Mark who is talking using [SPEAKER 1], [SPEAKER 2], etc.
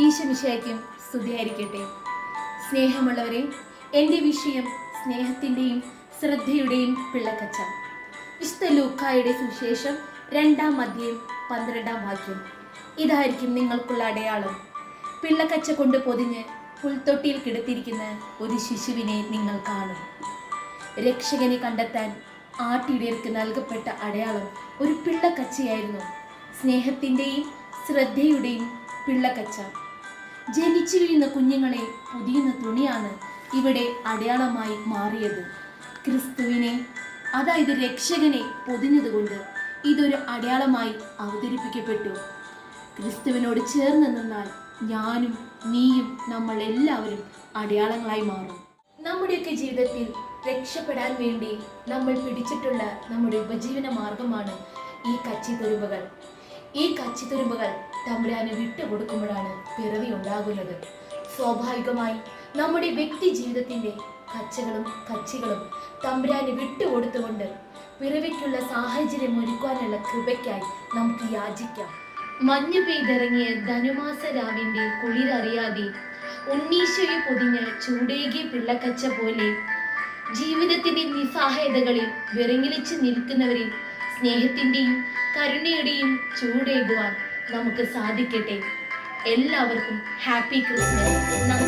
[SPEAKER 1] ഈശമിശയ്ക്കും സ്തുതിയായിരിക്കട്ടെ. സ്നേഹമുള്ളവരെ എന്റെ വിഷയം സ്നേഹത്തിന്റെയും ശ്രദ്ധയുടെയും പിള്ളക്കച്ച. വിശുദ്ധ ലൂക്കായുടെ സുവിശേഷം രണ്ടാം അധ്യയം പന്ത്രണ്ടാം വാക്യം. ഇതായിരിക്കും നിങ്ങൾക്കുള്ള അടയാളം. പിള്ളക്കച്ച കൊണ്ട് പൊതിഞ്ഞ് പുൽത്തൊട്ടിയിൽ കിടത്തിയിരിക്കുന്ന ഒരു ശിശുവിനെ നിങ്ങൾ കാണും. രക്ഷകനെ കണ്ടെത്താൻ ആട്ടിടയർക്ക് നൽകപ്പെട്ട അടയാളം ഒരു പിള്ളക്കച്ചയായിരുന്നു. സ്നേഹത്തിന്റെയും ശ്രദ്ധയുടെയും പിള്ളക്കച്ച. ജനിച്ചു വീഴുന്ന കുഞ്ഞുങ്ങളെ പൊതിയുന്ന തുണിയാണ് ഇവിടെ അടയാളമായി മാറിയത്. ക്രിസ്തുവിനെ അതായത് രക്ഷകനെ പൊതിഞ്ഞതുകൊണ്ട് ഇതൊരു അടയാളമായി അവതരിപ്പിക്കപ്പെട്ടു. ക്രിസ്തുവിനോട് ചേർന്ന് നിന്നാൽ ഞാനും നീയും നമ്മൾ എല്ലാവരും അടയാളങ്ങളായി മാറും. നമ്മുടെയൊക്കെ ജീവിതത്തിൽ രക്ഷപ്പെടാൻ വേണ്ടി നമ്മൾ പിടിച്ചിട്ടുള്ള നമ്മുടെ ഉപജീവന മാർഗമാണ് ഈ കച്ചിത്തുരുമ്പുകൾ ഈ കച്ചിത്തുരുമ്പുകൾ തമ്പുരാന് വിട്ടുകൊടുക്കുമ്പോഴാണ് പിറവി ഉണ്ടാകുന്നത്. സ്വാഭാവികമായി നമ്മുടെ വ്യക്തി ജീവിതത്തിന്റെ കച്ചകളും കച്ചികളും തമ്പുരാന് വിട്ടുകൊടുത്തുകൊണ്ട് പിറവിക്കുള്ള സാഹചര്യം ഒരുക്കാനുള്ള കൃപയ്ക്കായി നമുക്ക് യാചിക്കാം. മഞ്ഞു പെയ്തിറങ്ങിയ ധനുമാസ രാവിന്റെ കുളിരറിയാതെ ഉണ്ണീശയെ പൊതിഞ്ഞ ചൂടേകിയ പിള്ളക്കച്ച പോലെ ജീവിതത്തിന്റെ നിസ്സഹായതകളിൽ വിറങ്ങിലിച്ച് നിൽക്കുന്നവരിൽ സ്നേഹത്തിന്റെയും കരുണയുടെയും ചൂടേകുവാൻ നമുക്ക് സാധിക്കട്ടെ. എല്ലാവർക്കും ഹാപ്പി ക്രിസ്മസ്.